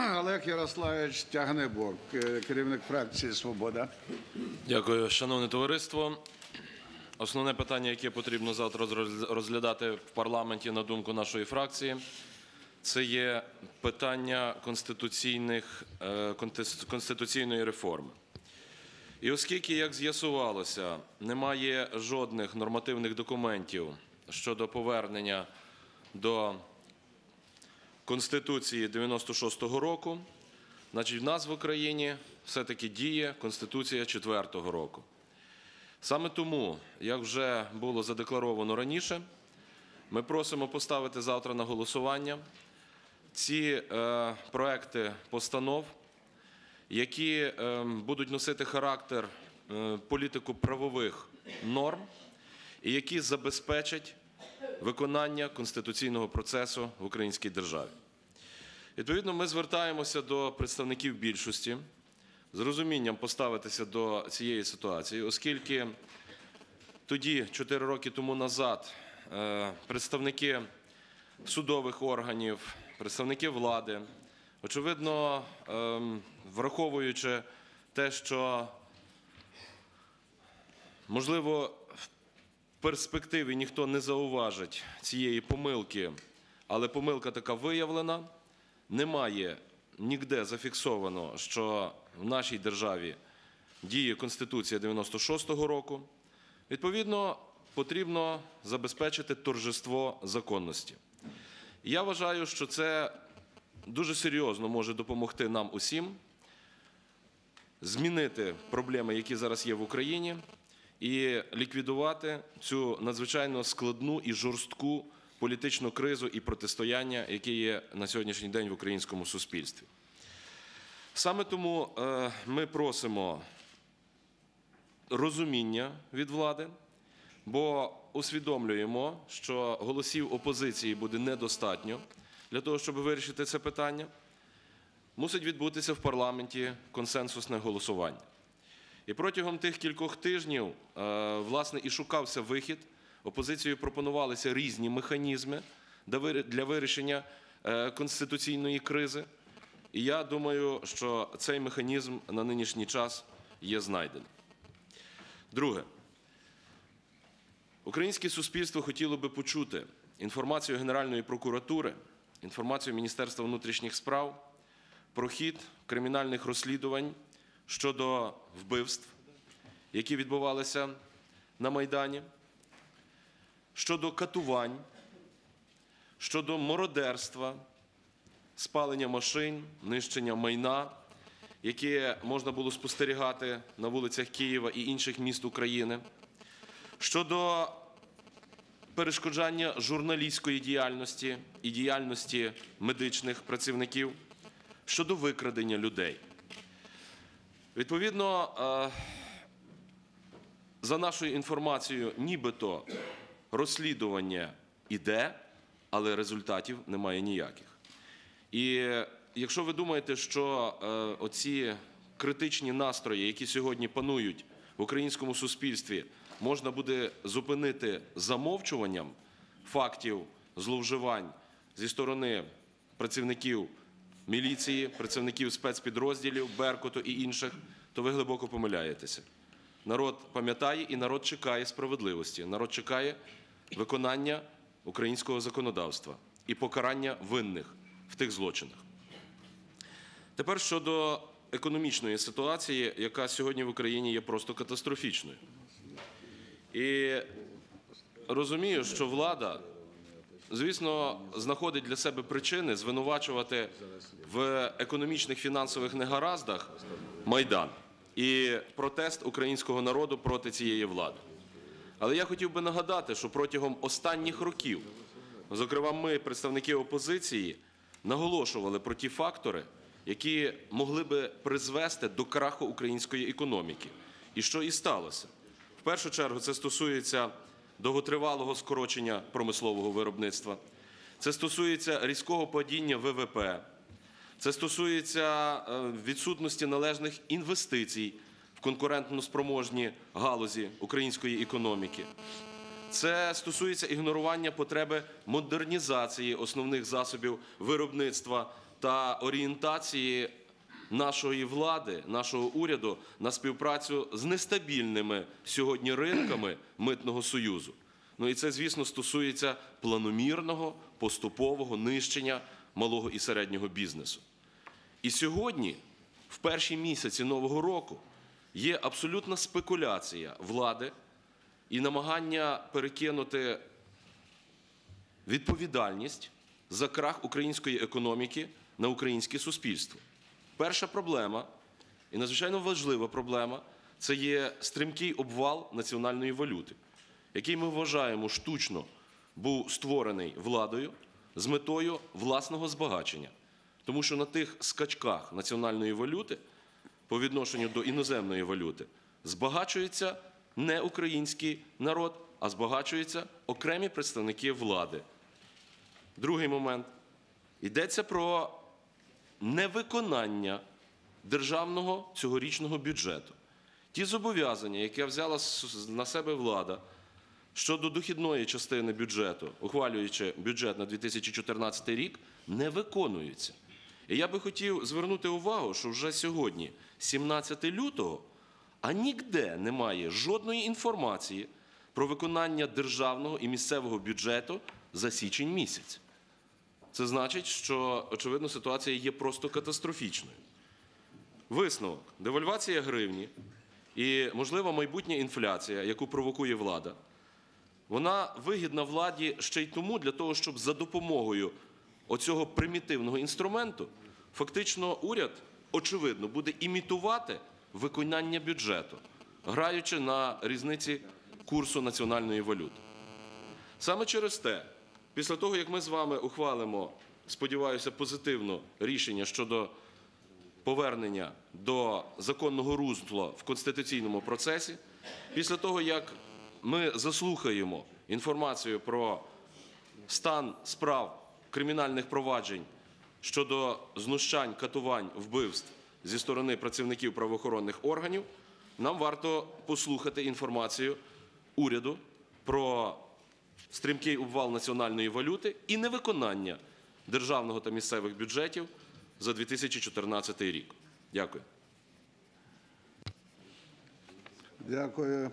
Олег Ярославович Тягнебок, е, керівник фракції Свобода. Дякую, шановне товариство. Основне питання, яке потрібно завтра роз- розглядати в парламенті, на думку нашої фракції, це є питання конституційних, е, конституційної реформи. І оскільки, як з'ясувалося, немає жодних нормативних документів щодо повернення до Конституції 96-го року, значить в нас в Україні все-таки діє Конституція 4-го року. Саме тому, як вже було задекларовано раніше, ми просимо поставити завтра на голосування ці е, проекти постанов, які е, будуть носити характер е, політико-правових норм і які забезпечать виконання конституційного процесу в українській державі. Відповідно, ми звертаємося до представників більшості з розумінням поставитися до цієї ситуації, оскільки тоді, 4 роки тому назад, е, представники судових органів, представники влади, очевидно, ем, враховуючи те, що можливо в перспективі ніхто не зауважить цієї помилки, але помилка така виявлена. Немає ніде зафіксовано, що в нашій державі діє Конституція 96-го року. Відповідно, потрібно забезпечити торжество законності. Я вважаю, що це дуже серйозно може допомогти нам усім змінити проблеми, які зараз є в Україні, і ліквідувати цю надзвичайно складну і жорстку політичну кризу і протистояння, яке є на сьогоднішній день в українському суспільстві. Саме тому е, ми просимо розуміння від влади, бо усвідомлюємо, що голосів опозиції буде недостатньо для того, щоб вирішити це питання. Мусить відбутися в парламенті консенсусне голосування. І протягом тих кількох тижнів, е, власне, і шукався вихід. Опозицією пропонувалися різні механізми для вирішення е, конституційної кризи. І я думаю, що цей механізм на нинішній час є знайдений. Друге, українське суспільство хотіло би почути інформацію Генеральної прокуратури, інформацію Міністерства внутрішніх справ про хід кримінальних розслідувань щодо вбивств, які відбувалися на Майдані, щодо катувань, щодо мародерства, спалення машин, нищення майна, яке можна було спостерігати на вулицях Києва і інших міст України, щодо перешкоджання журналістської діяльності і діяльності медичних працівників, щодо викрадення людей. Відповідно, е, за нашою інформацією, нібито розслідування іде, але результатів немає ніяких. І якщо ви думаєте, що е, оці критичні настрої, які сьогодні панують в українському суспільстві, можна буде зупинити замовчуванням фактів зловживань зі сторони працівників міліції, працівників спецпідрозділів, Беркуту і інших, то ви глибоко помиляєтеся. Народ пам'ятає і народ чекає справедливості. Народ чекає виконання українського законодавства і покарання винних в тих злочинах. Тепер щодо економічної ситуації, яка сьогодні в Україні є просто катастрофічною. І розумію, що влада, звісно, знаходить для себе причини звинувачувати в економічних фінансових негараздах Майдан і протест українського народу проти цієї влади. Але я хотів би нагадати, що протягом останніх років, зокрема, ми, представники опозиції, наголошували про ті фактори, які могли би призвести до краху української економіки. І що і сталося. В першу чергу це стосується довготривалого скорочення промислового виробництва, це стосується різкого падіння ВВП, це стосується е, відсутності належних інвестицій в конкурентно спроможні галузі української економіки. Це стосується ігнорування потреби модернізації основних засобів виробництва та орієнтації нашої влади, нашого уряду на співпрацю з нестабільними сьогодні ринками митного союзу. Ну і це, звісно, стосується планомірного поступового нищення малого і середнього бізнесу. І сьогодні, в перші місяці нового року, є абсолютна спекуляція влади і намагання перекинути відповідальність за крах української економіки на українське суспільство. Перша проблема, і надзвичайно важлива проблема, це є стрімкий обвал національної валюти, який ми вважаємо штучно був створений владою з метою власного збагачення. Тому що на тих скачках національної валюти по відношенню до іноземної валюти збагачується не український народ, а збагачуються окремі представники влади. Другий момент. Йдеться про невиконання державного цьогорічного бюджету. Ті зобов'язання, які взяла на себе влада щодо дохідної частини бюджету, ухвалюючи бюджет на 2014 рік, не виконуються. І я би хотів звернути увагу, що вже сьогодні, 17 лютого, а ніде немає жодної інформації про виконання державного і місцевого бюджету за січень місяць. Це значить, що очевидно ситуація є просто катастрофічною. Висновок: девальвація гривні і можлива майбутня інфляція, яку провокує влада, вона вигідна владі ще й тому, для того, щоб за допомогою оцього примітивного інструменту фактично уряд, очевидно, буде імітувати виконання бюджету, граючи на різниці курсу національної валюти. Саме через те, після того, як ми з вами ухвалимо, сподіваюся, позитивно рішення щодо повернення до законного русла в конституційному процесі, після того, як ми заслухаємо інформацію про стан справ кримінальних проваджень щодо знущань, катувань, вбивств зі сторони працівників правоохоронних органів, нам варто послухати інформацію уряду про стрімкий обвал національної валюти і невиконання державного та місцевих бюджетів за 2014 рік. Дякую. Дякую.